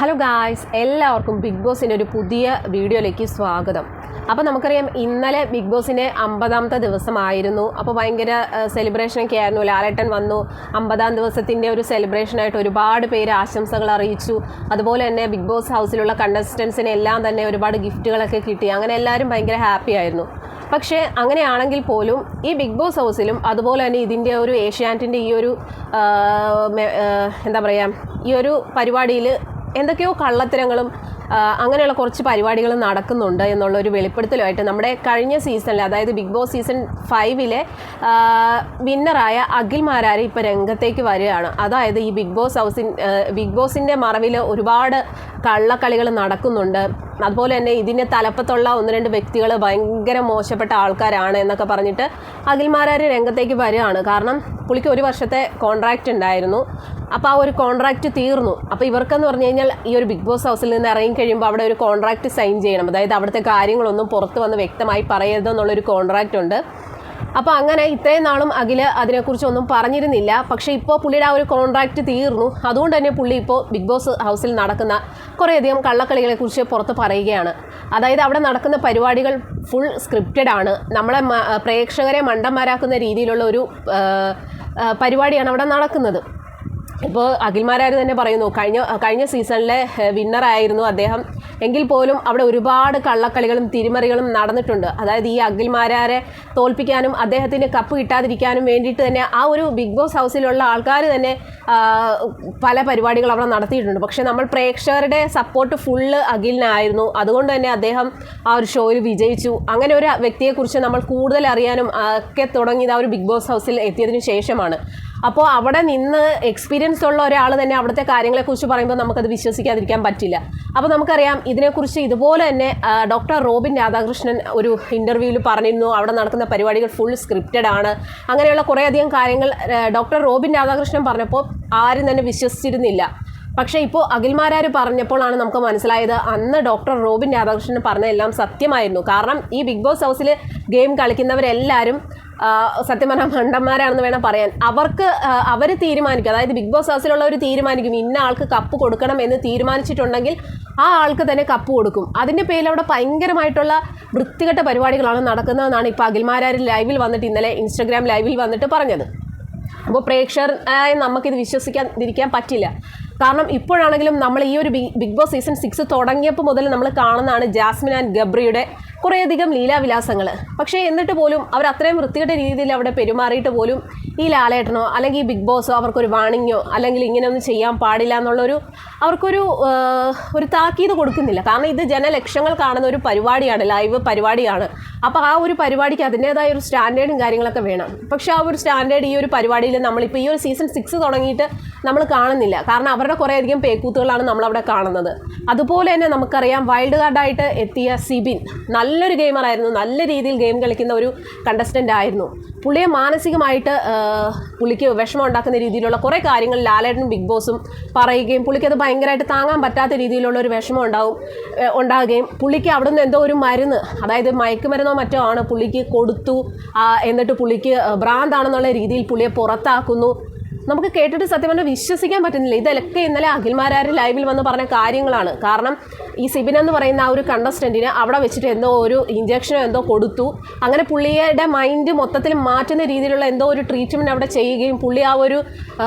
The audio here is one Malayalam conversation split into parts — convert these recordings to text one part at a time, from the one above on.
ഹലോ ഗായ്സ് എല്ലാവർക്കും ബിഗ് ബോസിന്റെ ഒരു പുതിയ വീഡിയോയിലേക്ക് സ്വാഗതം. അപ്പോൾ നമുക്കറിയാം ഇന്നലെ ബിഗ് ബോസിന്റെ അമ്പതാമത്തെ ദിവസമായിരുന്നു. അപ്പോൾ ഭയങ്കര സെലിബ്രേഷനൊക്കെ ആയിരുന്നു. ലാലേട്ടൻ വന്നു. അമ്പതാം ദിവസത്തിന്റെ ഒരു സെലിബ്രേഷനായിട്ട് ഒരുപാട് പേര് ആശംസകൾ അറിയിച്ചു. അതുപോലെ തന്നെ ബിഗ് ബോസ് ഹൗസിലുള്ള കണ്ടസ്റ്റൻസിനെ എല്ലാം തന്നെ ഒരുപാട് ഗിഫ്റ്റുകളൊക്കെ കിട്ടി. അങ്ങനെ എല്ലാവരും ഭയങ്കര ഹാപ്പി ആയിരുന്നു. പക്ഷേ അങ്ങനെയാണെങ്കിൽ പോലും ഈ ബിഗ് ബോസ് ഹൗസിലും അതുപോലെ തന്നെ ഇതിന്റെ ഒരു ഏഷ്യാനെറ്റിന്റെ ഈ ഒരു എന്താ പറയുക ഈ ഒരു പരിപാടിയിൽ എന്തൊക്കെയോ കള്ളത്തരങ്ങളും അങ്ങനെയുള്ള കുറച്ച് പരിപാടികൾ നടക്കുന്നുണ്ട് എന്നുള്ള ഒരു വെളിപ്പെടുത്തലുമായിട്ട് നമ്മുടെ കഴിഞ്ഞ സീസണിൽ അതായത് ബിഗ് ബോസ് സീസൺ ഫൈവിലെ വിന്നറായ അഖിൽ മാരാരി ഇപ്പോൾ രംഗത്തേക്ക് വരികയാണ്. അതായത് ഈ ബിഗ് ബോസ് ഹൗസിൻ ബിഗ് ബോസിന്റെ മറവിൽ ഒരുപാട് കള്ളക്കളികൾ നടക്കുന്നുണ്ട്. അതുപോലെ തന്നെ ഇതിന്റെ തലപ്പത്തുള്ള ഒന്ന് രണ്ട് വ്യക്തികൾ ഭയങ്കര മോശപ്പെട്ട ആൾക്കാരാണ് എന്നൊക്കെ പറഞ്ഞിട്ട് അഖിൽമാരാർ രംഗത്തേക്ക് വരികയാണ്. കാരണം പുള്ളിക്ക് ഒരു വർഷത്തെ കോൺട്രാക്റ്റ് ഉണ്ടായിരുന്നു. അപ്പോൾ ആ ഒരു കോൺട്രാക്റ്റ് തീർന്നു. അപ്പോൾ ഇവർക്കെന്ന് പറഞ്ഞു കഴിഞ്ഞാൽ ഈ ഒരു ബിഗ് ബോസ് ഹൗസിൽ നിന്ന് ഇറങ്ങി കഴിയുമ്പോൾ അവിടെ ഒരു കോൺട്രാക്റ്റ് സൈൻ ചെയ്യണം. അതായത് അവിടുത്തെ കാര്യങ്ങളൊന്നും പുറത്ത് വന്ന് വ്യക്തമായി പറയരുതെന്നുള്ളൊരു കോൺട്രാക്റ്റ് ഉണ്ട്. അപ്പോൾ അങ്ങനെ ഇത്രയും നാളും അഖിൽ അതിനെക്കുറിച്ചൊന്നും പറഞ്ഞിരുന്നില്ല. പക്ഷേ ഇപ്പോൾ പുള്ളിയുടെ ആ ഒരു കോൺട്രാക്റ്റ് തീർന്നു. അതുകൊണ്ട് തന്നെ പുള്ളി ഇപ്പോൾ ബിഗ് ബോസ് ഹൗസിൽ നടക്കുന്ന കുറേയധികം കള്ളക്കളികളെക്കുറിച്ച് പുറത്ത് പറയുകയാണ്. അതായത് അവിടെ നടക്കുന്ന പരിപാടികൾ ഫുൾ സ്ക്രിപ്റ്റഡ് ആണ്. നമ്മളെ പ്രേക്ഷകരെ മണ്ടന്മാരാക്കുന്ന രീതിയിലുള്ള ഒരു പരിപാടിയാണ് അവിടെ നടക്കുന്നത്. ഇപ്പോൾ അഖിൽമാരാർ തന്നെ പറയുന്നു കഴിഞ്ഞ കഴിഞ്ഞ സീസണിലെ വിന്നറായിരുന്നു അദ്ദേഹം. എങ്കിൽ പോലും അവിടെ ഒരുപാട് കള്ളക്കളികളും തിരിമറികളും നടന്നിട്ടുണ്ട്. അതായത് ഈ അഖിൽമാരാരെ തോൽപ്പിക്കാനും അദ്ദേഹത്തിന് കപ്പ് കിട്ടാതിരിക്കാനും വേണ്ടിയിട്ട് തന്നെ ആ ഒരു ബിഗ് ബോസ് ഹൗസിലുള്ള ആൾക്കാർ തന്നെ പല പരിപാടികൾ അവിടെ നടത്തിയിട്ടുണ്ട്. പക്ഷേ നമ്മൾ പ്രേക്ഷകരുടെ സപ്പോർട്ട് ഫുള്ള് അഖിലിനായിരുന്നു. അതുകൊണ്ട് തന്നെ അദ്ദേഹം ആ ഒരു ഷോയിൽ വിജയിച്ചു. അങ്ങനെ ഒരു വ്യക്തിയെക്കുറിച്ച് നമ്മൾ കൂടുതൽ അറിയാനും ഒക്കെ തുടങ്ങിയത് ആ ഒരു ബിഗ് ബോസ് ഹൗസിൽ എത്തിയതിനു ശേഷമാണ്. അപ്പോൾ അവിടെ നിന്ന് എക്സ്പീരിയൻസ് ഉള്ള ഒരാൾ തന്നെ അവിടുത്തെ കാര്യങ്ങളെക്കുറിച്ച് പറയുമ്പോൾ നമുക്കത് വിശ്വസിക്കാതിരിക്കാൻ പറ്റില്ല. അപ്പോൾ നമുക്കറിയാം ഇതിനെക്കുറിച്ച് ഇതുപോലെ തന്നെ ഡോക്ടർ റോബിൻ രാധാകൃഷ്ണൻ ഒരു ഇന്റർവ്യൂവിൽ പറഞ്ഞിരുന്നു. അവിടെ നടക്കുന്ന പരിപാടികൾ ഫുൾ സ്ക്രിപ്റ്റഡ് ആണ്. അങ്ങനെയുള്ള കുറേയധികം കാര്യങ്ങൾ ഡോക്ടർ റോബിൻ രാധാകൃഷ്ണൻ പറഞ്ഞപ്പോൾ ആരും തന്നെ വിശ്വസിച്ചിരുന്നില്ല. പക്ഷേ ഇപ്പോൾ അഖിൽമാരാർ പറഞ്ഞപ്പോഴാണ് നമുക്ക് മനസ്സിലായത് അന്ന് ഡോക്ടർ റോബിൻ രാധാകൃഷ്ണൻ പറഞ്ഞതെല്ലാം സത്യമായിരുന്നു. കാരണം ഈ ബിഗ് ബോസ് ഹൗസിൽ ഗെയിം കളിക്കുന്നവരെല്ലാവരും സത്യം പറഞ്ഞാൽ മണ്ടന്മാരാണെന്ന് വേണം പറയാൻ. അവർക്ക് അവർ തീരുമാനിക്കും. അതായത് ബിഗ് ബോസ് ഹൗസിലുള്ളവർ തീരുമാനിക്കും ഇന്ന ആൾക്ക് കപ്പ് കൊടുക്കണം എന്ന് തീരുമാനിച്ചിട്ടുണ്ടെങ്കിൽ ആ ആൾക്ക് തന്നെ കപ്പ് കൊടുക്കും. അതിന്റെ പേരിൽ അവിടെ ഭയങ്കരമായിട്ടുള്ള വൃത്തികെട്ട പരിപാടികളാണ് നടക്കുന്നതെന്നാണ് ഇപ്പോൾ അഖിൽമാരാർ ലൈവിൽ വന്നിട്ട് ഇന്നലെ ഇൻസ്റ്റഗ്രാം ലൈവിൽ വന്നിട്ട് പറഞ്ഞത്. അപ്പോൾ പ്രേക്ഷകരായ നമുക്കിത് വിശ്വസിക്കാതിരിക്കാൻ പറ്റില്ല. കാരണം ഇപ്പോഴാണെങ്കിലും നമ്മൾ ഈ ഒരു ബിഗ് ബോസ് സീസൺ സിക്സ് തുടങ്ങിയപ്പോൾ മുതൽ നമ്മൾ കാണുന്നതാണ് ജാസ്മിൻ ആൻഡ് ഗബ്രിയുടെ കുറേയധികം ലീലാവിലാസങ്ങൾ പക്ഷേ എന്നിട്ട് പോലും അവർ അത്രയും വൃത്തികെട്ട രീതിയിൽ അവിടെ പെരുമാറിയിട്ട് പോലും ഈ ലാലേട്ടനോ അല്ലെങ്കിൽ ഈ ബിഗ് ബോസോ അവർക്കൊരു വാണിങ്ങോ അല്ലെങ്കിൽ ഇങ്ങനെയൊന്നും ചെയ്യാൻ പാടില്ല എന്നുള്ളൊരു അവർക്കൊരു ഒരു താക്കീത് കൊടുക്കുന്നില്ല. കാരണം ഇത് ജനലക്ഷങ്ങൾ കാണുന്ന ഒരു പരിപാടിയാണ് ലൈവ് പരിപാടിയാണ്. അപ്പോൾ ആ ഒരു പരിപാടിക്ക് അതിന്റേതായ ഒരു സ്റ്റാൻഡേർഡും കാര്യങ്ങളൊക്കെ വേണം. പക്ഷേ ആ ഒരു സ്റ്റാൻഡേർഡ് ഈ ഒരു പരിപാടിയിൽ നമ്മളിപ്പോൾ ഈ ഒരു സീസൺ സിക്സ് തുടങ്ങിയിട്ട് നമ്മൾ കാണുന്നില്ല. കാരണം അവരുടെ കുറേയധികം പേക്കൂത്തുകളാണ് നമ്മളവിടെ കാണുന്നത്. അതുപോലെ തന്നെ നമുക്കറിയാം വൈൽഡ് കാർഡായിട്ട് എത്തിയ സിബിൻ നല്ലൊരു ഗെയിമറായിരുന്നു നല്ല രീതിയിൽ ഗെയിം കളിക്കുന്ന ഒരു കണ്ടസ്റ്റന്റ് ആയിരുന്നു. പുള്ളിയെ മാനസികമായിട്ട് പുള്ളിക്ക് വിഷമം ഉണ്ടാക്കുന്ന രീതിയിലുള്ള കുറേ കാര്യങ്ങൾ ലാലേട്ടനും ബിഗ് ബോസും പറയുകയും പുള്ളിക്ക് അത് ഭയങ്കരമായിട്ട് താങ്ങാൻ പറ്റാത്ത രീതിയിലുള്ള ഒരു വിഷമം ഉണ്ടാവും ഉണ്ടാകുകയും പുള്ളിക്ക് അവിടെ നിന്ന് എന്തോ ഒരു മരുന്ന് അതായത് മയക്കുമരുന്നോ മറ്റോ ആണ് പുള്ളിക്ക് കൊടുത്തു എന്നിട്ട് പുള്ളിക്ക് ഭ്രാന്താണെന്നുള്ള രീതിയിൽ പുള്ളിയെ പുറത്താക്കുന്നു. നമുക്ക് കേട്ടിട്ട് സത്യം പറഞ്ഞാൽ വിശ്വസിക്കാൻ പറ്റുന്നില്ല. ഇതൊക്കെ ഇന്നലെ അഖിൽമാരാർ ലൈവിൽ വന്ന് പറഞ്ഞ കാര്യങ്ങളാണ്. കാരണം ഈ സിബിൻ എന്ന് പറയുന്ന ആ ഒരു കണ്ടസ്റ്റന്റിന് അവിടെ വെച്ചിട്ട് എന്തോ ഒരു ഇഞ്ചക്ഷനോ എന്തോ കൊടുത്തു. അങ്ങനെ പുള്ളിയുടെ മൈൻഡ് മൊത്തത്തിൽ മാറ്റുന്ന രീതിയിലുള്ള എന്തോ ഒരു ട്രീറ്റ്മെന്റ് അവിടെ ചെയ്യുകയും പുള്ളി ആ ഒരു ആ,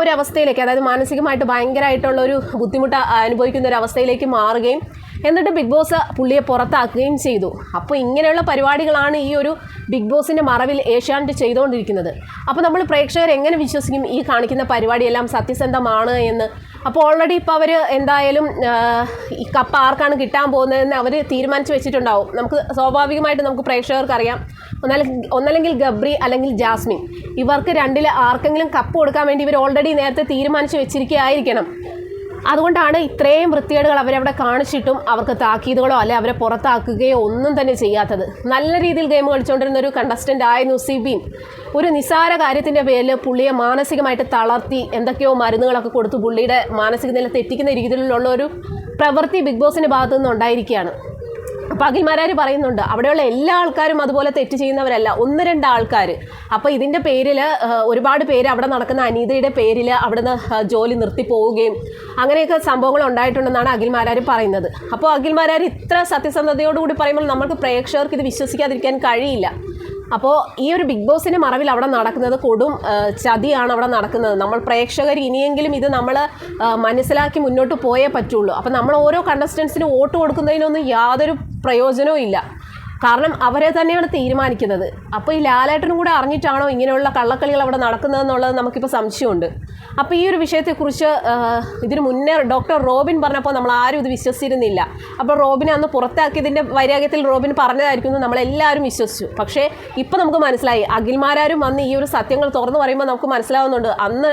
ഒരു അവസ്ഥയിലേക്ക് അതായത് മാനസികമായിട്ട് ഭയങ്കരമായിട്ടുള്ള ഒരു ബുദ്ധിമുട്ട് അനുഭവിക്കുന്ന ഒരു അവസ്ഥയിലേക്ക് മാറുകയും എന്നിട്ട് ബിഗ് ബോസ് പുള്ളിയെ പുറത്താക്കുകയും ചെയ്തു. അപ്പോൾ ഇങ്ങനെയുള്ള പരിപാടികളാണ് ഈ ഒരു ബിഗ് ബോസിന്റെ മറവിൽ ഏഷ്യാനെറ്റ് ചെയ്തുകൊണ്ടിരിക്കുന്നത്. അപ്പോൾ നമ്മൾ പ്രേക്ഷകർ എങ്ങനെ വിശ്വസിക്കും ഈ കാണിക്കുന്ന പരിപാടിയെല്ലാം സത്യസന്ധമാണ് എന്ന് അപ്പോൾ ഓൾറെഡി ഇപ്പോൾ അവർ എന്തായാലും ഈ കപ്പ് ആർക്കാണ് കിട്ടാൻ പോകുന്നതെന്ന് അവർ തീരുമാനിച്ചു വെച്ചിട്ടുണ്ടാവും. നമുക്ക് സ്വാഭാവികമായിട്ട് നമുക്ക് പ്രേക്ഷകർക്ക് അറിയാം ഒന്നല്ലെങ്കിൽ ഒന്നല്ലെങ്കിൽ ഗബ്രി അല്ലെങ്കിൽ ജാസ്മിൻ. ഇവർക്ക് രണ്ടിൽ ആർക്കെങ്കിലും കപ്പ് കൊടുക്കാൻ വേണ്ടി ഇവർ ഓൾറെഡി നേരത്തെ തീരുമാനിച്ചു വെച്ചിരിക്കുകയായിരിക്കണം. അതുകൊണ്ടാണ് ഇത്രയും വൃത്തികേടുകൾ അവരവിടെ കാണിച്ചിട്ടും അവർക്ക് താക്കീതുകളോ അല്ലെ അവരെ പുറത്താക്കുകയോ ഒന്നും തന്നെ ചെയ്യാത്തത്. നല്ല രീതിയിൽ ഗെയിം കളിച്ചുകൊണ്ടിരുന്ന ഒരു കണ്ടസ്റ്റന്റ് ആയിരുന്നു സിബിൻ. ഒരു നിസാര കാര്യത്തിന്റെ പേരിൽ പുള്ളിയെ മാനസികമായിട്ട് തളർത്തി എന്തൊക്കെയോ മരുന്നുകളൊക്കെ കൊടുത്ത് പുള്ളിയുടെ മാനസിക നില തെറ്റിക്കുന്ന രീതിയിലുള്ള ഒരു പ്രവൃത്തി ബിഗ് ബോസിന്റെ ഭാഗത്തു നിന്ന് ഉണ്ടായിരിക്കുകയാണ് അപ്പോൾ അഖിൽമാരാർ പറയുന്നുണ്ട്. അവിടെയുള്ള എല്ലാ ആൾക്കാരും അതുപോലെ തെറ്റ് ചെയ്യുന്നവരല്ല. ഒന്ന് രണ്ട് ആൾക്കാർ അപ്പോൾ ഇതിന്റെ പേരിൽ ഒരുപാട് പേര് അവിടെ നടക്കുന്ന അനീതയുടെ പേരിൽ അവിടുന്ന് ജോലി നിർത്തി നിർത്തിപ്പോവുകയും അങ്ങനെയൊക്കെ സംഭവങ്ങൾ ഉണ്ടായിട്ടുണ്ടെന്നാണ് അഖിൽമാരാർ പറയുന്നത്. അപ്പോൾ അഖിൽമാരാർ ഇത്ര സത്യസന്ധതയോടുകൂടി പറയുമ്പോൾ നമുക്ക് പ്രേക്ഷകർക്ക് ഇത് വിശ്വസിക്കാതിരിക്കാൻ കഴിയില്ല. അപ്പോൾ ഈ ഒരു ബിഗ് ബോസിന്റെ മറവിൽ അവിടെ നടക്കുന്നത് കൊടും ചതിയാണ് അവിടെ നടക്കുന്നത്. നമ്മൾ പ്രേക്ഷകർ ഇനിയെങ്കിലും ഇത് നമ്മൾ മനസ്സിലാക്കി മുന്നോട്ട് പോയേ പറ്റുള്ളൂ. അപ്പോൾ നമ്മൾ ഓരോ കണ്ടസ്റ്റൻസിന് വോട്ട് കൊടുക്കുന്നതിനൊന്നും യാതൊരു പ്രയോജനവും ഇല്ല. കാരണം അവരെ തന്നെയാണ് തീരുമാനിക്കുന്നത്. അപ്പോൾ ഈ ലാലേട്ടനും കൂടെ അറിഞ്ഞിട്ടാണോ ഇങ്ങനെയുള്ള കള്ളക്കളികൾ അവിടെ നടക്കുന്നതെന്നുള്ളത് നമുക്കിപ്പോൾ സംശയമുണ്ട്. അപ്പോൾ ഈ ഒരു വിഷയത്തെക്കുറിച്ച് ഇതിന് മുന്നേ ഡോക്ടർ റോബിൻ പറഞ്ഞപ്പോൾ നമ്മൾ ആരും ഇത് വിശ്വസിച്ചിരുന്നില്ല. അപ്പോൾ റോബിനെ അന്ന് പുറത്താക്കിയതിന്റെ വൈരാഗ്യത്തിൽ റോബിൻ പറഞ്ഞതായിരിക്കും എന്ന് നമ്മളെല്ലാവരും വിശ്വസിച്ചു. പക്ഷേ ഇപ്പോൾ നമുക്ക് മനസ്സിലായി. അഖിൽമാരാരും വന്ന് ഈ ഒരു സത്യങ്ങൾ തുറന്നു പറയുമ്പോൾ നമുക്ക് മനസ്സിലാവുന്നുണ്ട്. അന്ന്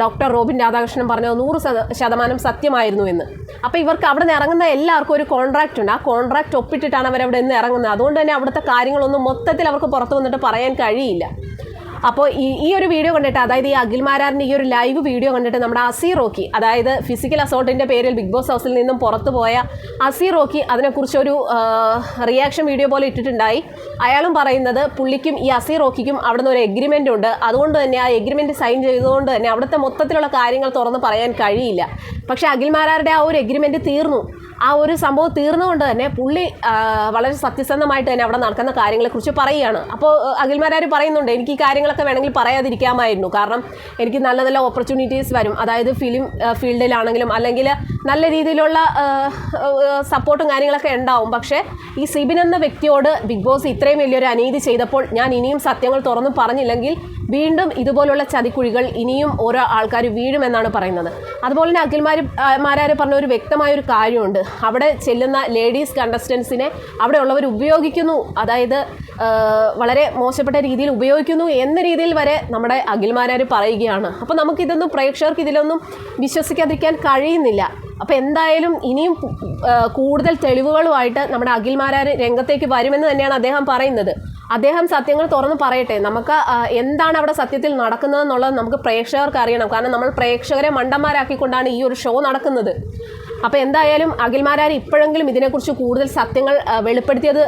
ഡോക്ടർ റോബിൻ രാധാകൃഷ്ണൻ പറഞ്ഞത് നൂറ് ശത- ശതമാനം സത്യമായിരുന്നു എന്ന്. അപ്പോൾ ഇവർക്ക് അവിടെ നിന്ന് ഇറങ്ങുന്ന എല്ലാവർക്കും ഒരു കോൺട്രാക്റ്റ് ഉണ്ട്. ആ കോൺട്രാക്റ്റ് ഒപ്പിട്ടിട്ടാണ് അവരവിടെ നിന്ന് ഇറങ്ങുന്നത്. അതുകൊണ്ട് തന്നെ അവിടുത്തെ കാര്യങ്ങളൊന്നും മൊത്തത്തിൽ അവർക്ക് പുറത്ത് വന്നിട്ട് പറയാൻ കഴിയില്ല. അപ്പോൾ ഈ ഈ ഒരു വീഡിയോ കണ്ടിട്ട് അതായത് ഈ അഖിൽമാരാറിന്റെ ഈ ഒരു ലൈവ് വീഡിയോ കണ്ടിട്ട് നമ്മുടെ അസീർ റോക്കി അതായത് ഫിസിക്കൽ അസോൾട്ടിന്റെ പേരിൽ ബിഗ് ബോസ് ഹൗസിൽ നിന്നും പുറത്തു പോയ അസീർ റോക്കി അതിനെക്കുറിച്ചൊരു റിയാക്ഷൻ വീഡിയോ പോലെ ഇട്ടിട്ടുണ്ടായി. അയാളും പറയുന്നത് പുള്ളിക്കും ഈ അസീർ റോക്കിക്കും അവിടുന്ന് ഒരു എഗ്രിമെന്റ് ഉണ്ട്. അതുകൊണ്ട് തന്നെ ആ എഗ്രിമെന്റ് സൈൻ ചെയ്തുകൊണ്ട് തന്നെ അവിടുത്തെ മൊത്തത്തിലുള്ള കാര്യങ്ങൾ തുറന്ന് പറയാൻ കഴിയില്ല. പക്ഷേ അഖിൽമാരാരുടെ ആ ഒരു എഗ്രിമെന്റ് തീർന്നു. ആ ഒരു സംഭവം തീർന്നുകൊണ്ട് തന്നെ പുള്ളി വളരെ സത്യസന്ധമായിട്ട് തന്നെ അവിടെ നടക്കുന്ന കാര്യങ്ങളെക്കുറിച്ച് പറയുകയാണ്. അപ്പോൾ അഖിൽമാരാർ പറയുന്നുണ്ട് എനിക്ക് ഈ കാര്യങ്ങളൊക്കെ വേണമെങ്കിൽ പറയാതിരിക്കാമായിരുന്നു. കാരണം എനിക്ക് നല്ല നല്ല ഓപ്പർച്യൂണിറ്റീസ് വരും. അതായത് ഫിലിം ഫീൽഡിലാണെങ്കിലും അല്ലെങ്കിൽ നല്ല രീതിയിലുള്ള സപ്പോർട്ടും കാര്യങ്ങളൊക്കെ ഉണ്ടാവും. പക്ഷേ ഈ സിബിൻ എന്ന വ്യക്തിയോട് ബിഗ് ബോസ് ഇത്രയും വലിയൊരു അനീതി ചെയ്തപ്പോൾ ഞാൻ ഇനിയും സത്യങ്ങൾ തുറന്നു പറഞ്ഞില്ലെങ്കിൽ വീണ്ടും ഇതുപോലുള്ള ചതിക്കുഴികൾ ഇനിയും ഓരോ ആൾക്കാർ വീഴുമെന്നാണ് പറയുന്നത്. അതുപോലെ തന്നെ അഖിൽമാർ പറഞ്ഞ ഒരു വ്യക്തമായ ഒരു കാര്യമുണ്ട്. അവിടെ ചെല്ലുന്ന ലേഡീസ് കണ്ടസ്റ്റൻസിനെ അവിടെ ഉള്ളവർ ഉപയോഗിക്കുന്നു. അതായത് വളരെ മോശപ്പെട്ട രീതിയിൽ ഉപയോഗിക്കുന്നു എന്ന രീതിയിൽ വരെ നമ്മുടെ അഖിൽമാരാർ പറയുകയാണ്. അപ്പോൾ നമുക്കിതൊന്നും പ്രേക്ഷകർക്ക് ഇതിലൊന്നും വിശ്വസിക്കാതിരിക്കാൻ കഴിയുന്നില്ല. അപ്പോൾ എന്തായാലും ഇനിയും കൂടുതൽ തെളിവുകളുമായിട്ട് നമ്മുടെ അഖിൽമാരാർ രംഗത്തേക്ക് വരുമെന്ന് തന്നെയാണ് അദ്ദേഹം പറയുന്നത്. അദ്ദേഹം സത്യങ്ങൾ തുറന്ന് പറയട്ടെ. നമുക്ക് എന്താണ് അവിടെ സത്യത്തിൽ നടക്കുന്നത് എന്നുള്ളത് നമുക്ക് പ്രേക്ഷകർക്ക് അറിയണം. കാരണം നമ്മൾ പ്രേക്ഷകരെ മണ്ടന്മാരാക്കിക്കൊണ്ടാണ് ഈ ഒരു ഷോ നടക്കുന്നത്. അപ്പോൾ എന്തായാലും അഖിൽമാരാർ ഇപ്പോഴെങ്കിലും ഇതിനെക്കുറിച്ച് കൂടുതൽ സത്യങ്ങൾ വെളിപ്പെടുത്തിയത്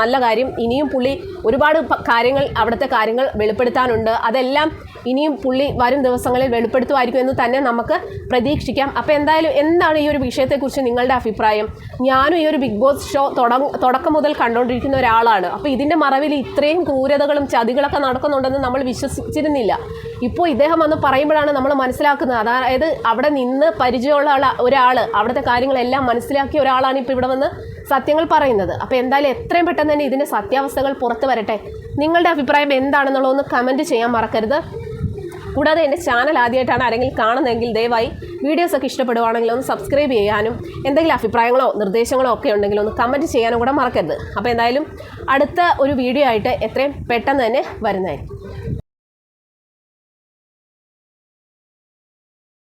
നല്ല കാര്യം. ഇനിയും പുള്ളി ഒരുപാട് കാര്യങ്ങൾ അവിടുത്തെ കാര്യങ്ങൾ വെളിപ്പെടുത്താനുണ്ട്. അതെല്ലാം ഇനിയും പുള്ളി വരും ദിവസങ്ങളിൽ വെളിപ്പെടുത്തുമായിരിക്കും എന്ന് തന്നെ നമുക്ക് പ്രതീക്ഷിക്കാം. അപ്പോൾ എന്തായാലും എന്താണ് ഈ ഒരു വിഷയത്തെക്കുറിച്ച് നിങ്ങളുടെ അഭിപ്രായം? ഞാനും ഈ ഒരു ബിഗ് ബോസ് ഷോ തുടക്കം മുതൽ കണ്ടുകൊണ്ടിരിക്കുന്ന ഒരാളാണ്. അപ്പോൾ ഇതിന്റെ മറവിൽ ഇത്രയും ക്രൂരതകളും ചതികളൊക്കെ നടക്കുന്നുണ്ടെന്ന് നമ്മൾ വിശ്വസിച്ചിരുന്നില്ല. ഇപ്പോൾ ഇദ്ദേഹം വന്ന് പറയുമ്പോഴാണ് നമ്മൾ മനസ്സിലാക്കുന്നത്. അതായത് അവിടെ നിന്ന് പരിചയമുള്ള ഒരാൾ അവിടുത്തെ കാര്യങ്ങളെല്ലാം മനസ്സിലാക്കിയ ഒരാളാണ് ഇപ്പോൾ ഇവിടെ വന്ന് സത്യങ്ങൾ പറയുന്നത്. അപ്പോൾ എന്തായാലും എത്രയും പെട്ടെന്ന് തന്നെ ഇതിന്റെ സത്യാവസ്ഥകൾ പുറത്ത് വരട്ടെ. നിങ്ങളുടെ അഭിപ്രായം എന്താണെന്നുള്ളതൊന്ന് കമന്റ് ചെയ്യാൻ മറക്കരുത്. കൂടാതെ എന്റെ ചാനൽ ആദ്യമായിട്ടാണ് ആരെങ്കിലും കാണുന്നതെങ്കിൽ ദയവായി വീഡിയോസ് ഒക്കെ ഇഷ്ടപ്പെടുവാണെങ്കിൽ ഒന്ന് സബ്സ്ക്രൈബ് ചെയ്യാനും എന്തെങ്കിലും അഭിപ്രായങ്ങളോ നിർദ്ദേശങ്ങളോ ഒക്കെ ഉണ്ടെങ്കിൽ ഒന്ന് കമന്റ് ചെയ്യാനും കൂടെ മറക്കരുത്. അപ്പോൾ എന്തായാലും അടുത്ത ഒരു വീഡിയോ ആയിട്ട് എത്രയും പെട്ടെന്ന് തന്നെ വരുന്നതായിരിക്കും.